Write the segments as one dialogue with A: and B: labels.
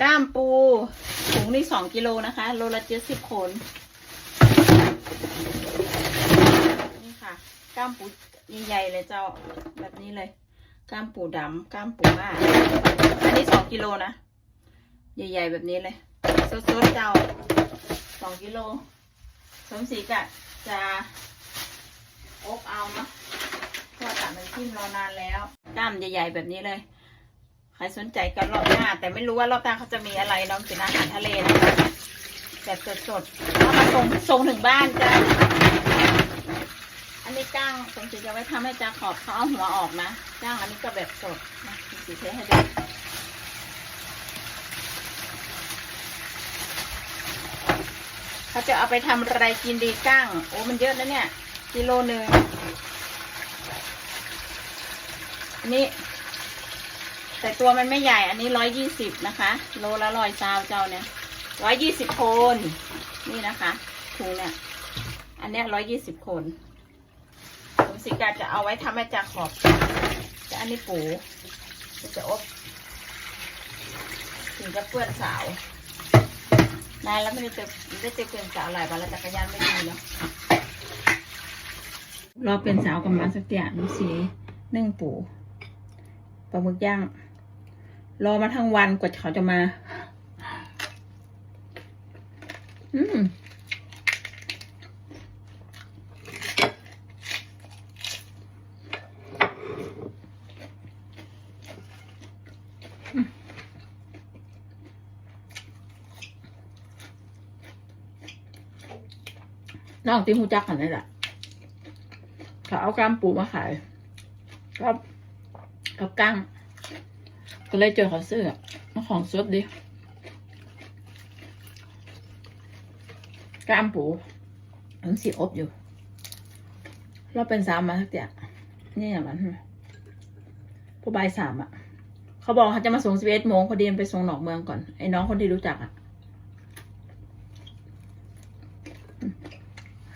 A: ก้ามปูถุงนี่สองกิโลนะคะ โลละเจ็ดสิบคนนี่ค่ะ ก้ามปูใหญ่ๆเลยเจ้าแบบนี้เลย ก้ามปูดำก้ามปูอ่าอันนี้สองกิโลนะ ใหญ่ๆแบบนี้เลยสดๆเจ้าสองกิโล สมศรีกะจะอบเอาเนาะเพราะตัดมันทิ่มรอนานแล้ว ก้ามใหญ่ๆแบบนี้เลย ใครสนใจก็รอบหน้า แต่ไม่รู้ว่ารอบหน้าเขาจะมีอะไรเน้องเป็นอาหารทะเลนะคะแบบสดๆเอามาส่งส่งถึงบ้านจ้าอันนี้ก้างสมศรีจะไว้ทำให้จาขอบเขาเอาหัวออกนะก้างอันนี้ก็แบบสดนะสีเทให้ดูเขาจะเอาไปทำอะไรกินดีก้าง โอ้มันเยอะนะเนี่ย กิโลหนึ่งอันนี้ แต่ตัวมันไม่ใหญ่อันนี้ร้อยยี่สิบนะคะ โลละร้อยซาวเจ้าเนี่ยร้อยยี่สิบคนนี่นะคะถุงเนี่ยอันเนี้ยร้อยยี่สิบคนผมสิกาจะเอาไว้ทำให้จากขอบจะอันนี้ปูจะอบถึงจะเปื้อนสาวนานแล้วไม่ได้เจอไม่ได้เจอเปื้อนสาวหลายวันแล้วจักรยานไม่มีเนาะรอเป็นสาวกับมาสักอย่างดูสินึ่งปูปลาหมึกย่าง รอมาทั้งวันกว่าเขาจะมา อืมน้องติมหูจักกันนี่แหละเขาเอากล้ามปูมาขายก็กับกั้ง ก็เลยเจอเขาซื้ออะเอาของสดดิกล้ามปูมันสีอบอยู่ เราเป็นสามมาสักอย่างนี่อย่างนั้นพอบ่ายสามอะ เขาบอกเขาจะมาส่งสิบเอ็ดโมงพอดีมันไปส่งหนอกเมืองก่อน ไอ้น้องคนที่รู้จักอะ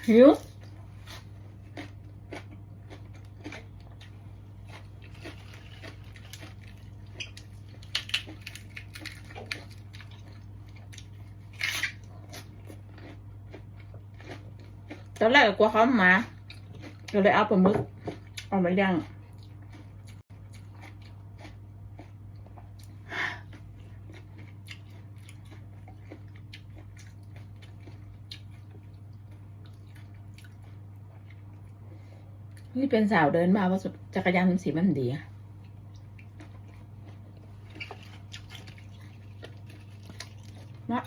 A: หิว ตอนแรกก็กลัวเขามาก็เลยเอาปลาหมึกเอามาย่างนี่เป็นสาวเดินมาว่าจักรยานมันสีมันดีอะนะ